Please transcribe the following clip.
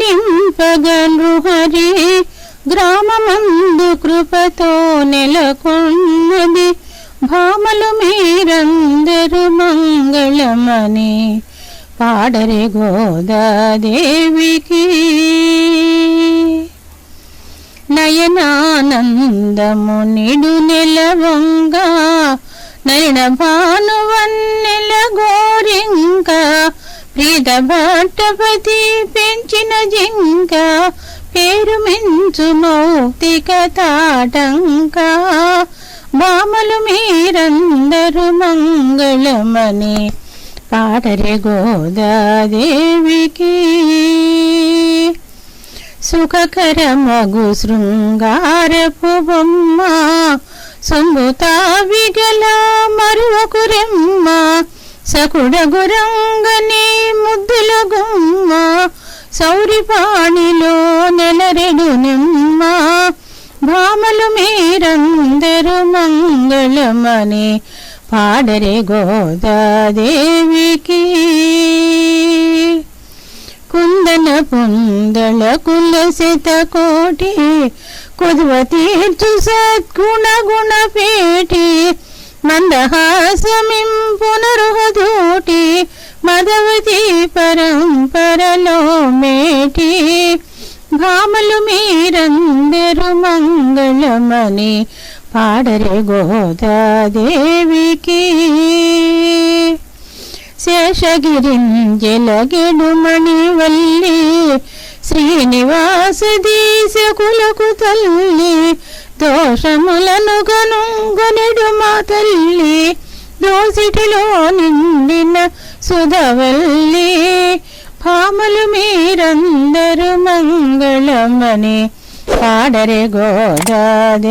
నింపగను హరి గ్రామమందు కృపతో నెలకొన్నది. భామలు మీరందరు మంగళమని పాడరే గోదాదేవికి. నయనానందము నిడు నెలవంగా నయన భానువన్న ప్రీత పెంచిన జింక పేరు మించు మౌక్తిక తాటంక. బామలు మీరందరూ మంగళమని పాడరే గోదాదేవికి. సుఖకర మగు శృంగారపు బొమ్మ సొంబుతా విగల మరొకు సకుడ సకుడగురంగని ముద్దుల గుమ్మ సౌరిపాణిలో నెలరెడు నిమ్మ. భామలు మీరందరు మంగళమని పాడరే గోదాదేవికి. కుందన పుందల కులసిత కోటి కుదువ తీర్చు సద్గుణ గుణపేటి మందహాసమిమ్మ మేటి భామలు మీరందరూ మంగళమని పాడరే గోదాదేవికి. శేషగిరింజలగెడుమణి వల్లి శ్రీనివాస దీశకులకు తల్లి దోషములను గనుగొనెడు మా తల్లి దోసిటిలో నిండిన సుధవల్లి. భామలు మీరందరూ మంగళమని పాడరే గోదాదేవికి